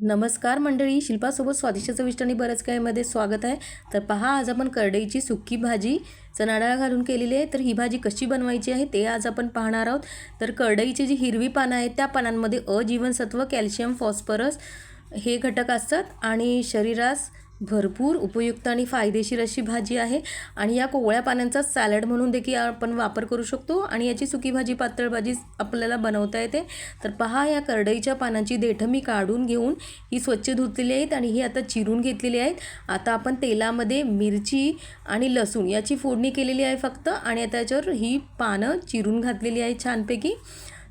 नमस्कार मंडळी शिल्पासोबत स्वादिष्ट चविष्ट आणि बरंच काहीमध्ये स्वागत आहे. तर पहा आज आपण करडईची सुक्की भाजी चणा डाळ घालून केलेली आहे. तर ही भाजी कशी बनवायची आहे ते आज आपण पाहणार आहोत. तर करडईची जी हिरवी पानं आहेत त्या पानांमध्ये अ जीवनसत्व कॅल्शियम फॉस्फरस हे घटक असतात आणि शरीरास भरपूर उपयुक्त आणि फायदेशीर अशी भाजी आहे. आणि या कोवळ्या पानांचा सॅलड म्हणून देखील आपण वापर करू शकतो. आणि याची सुकी भाजी पातळ भाजी आपल्याला बनवता येते. तर पहा या करडईच्या पानांची देठं मी काढून घेऊन ही स्वच्छ धुतलेली आहेत आणि ही आता चिरून घेतलेली आहेत. आता आपण तेलामध्ये मिरची आणि लसूण याची फोडणी केलेली आहे फक्त. आणि आता याच्यावर ही पानं चिरून घातलेली आहे छानपैकी.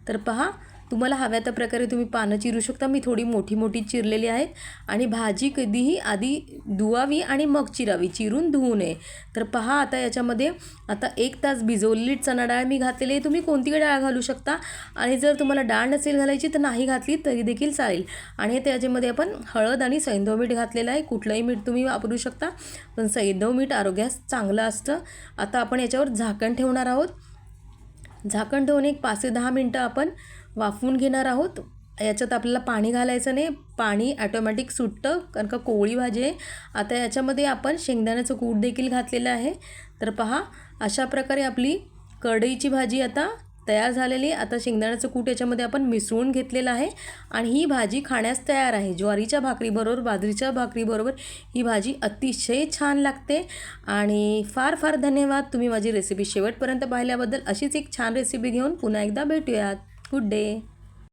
तर पहा तुम्हाला हव्या त्या प्रकारे तुम्ही पानं चिरू शकता. मी थोडी मोठी मोठी चिरलेली आहेत आणि भाजी कधीही आधी धुवावी आणि मग चिरावी. चिरून धुवू नये. तर पहा आता याच्यामध्ये आता एक तास भिजवलेली चणा डाळ मी घातलेली आहे. तुम्ही कोणती डाळ घालू शकता? आणि जर तुम्हाला डाळ नसेल घालायची तर नाही घातली तरी देखील चालेल. आणि त्याच्यामध्ये आपण हळद आणि सैंधव मीठ घातलेलं आहे. कुठलंही मीठ तुम्ही वापरू शकता. पण सैंधव मीठ आरोग्यास चांगलं असतं. आता आपण याच्यावर झाकण ठेवणार आहोत. झाकण ठेवून एक पाच ते दहा मिनटं आपण वाफवून घेणार आहोत. याच्यात आपल्याला पाणी घालायचं नाही. पाणी ॲटोमॅटिक सुटतं कारण का कोवळी भाजी आहे. आता याच्यामध्ये आपण शेंगदाण्याचं कूट देखील घातलेलं आहे. तर पहा अशा प्रकारे आपली कढईची भाजी आता तयार झालेली आहे. आता शेंगदाण्याचं कूट याच्यामध्ये आपण मिसळून घेतलेलं आहे. आणि ही भाजी खाण्यास तयार आहे. ज्वारीच्या भाकरीबरोबर बाजरीच्या भाकरीबरोबर ही भाजी अतिशय छान लागते. आणि फार फार धन्यवाद. तुम्ही माझी रेसिपी शेवटपर्यंत पाहिल्याबद्दल अशीच एक छान रेसिपी घेऊन पुन्हा एकदा भेटूयात. Good day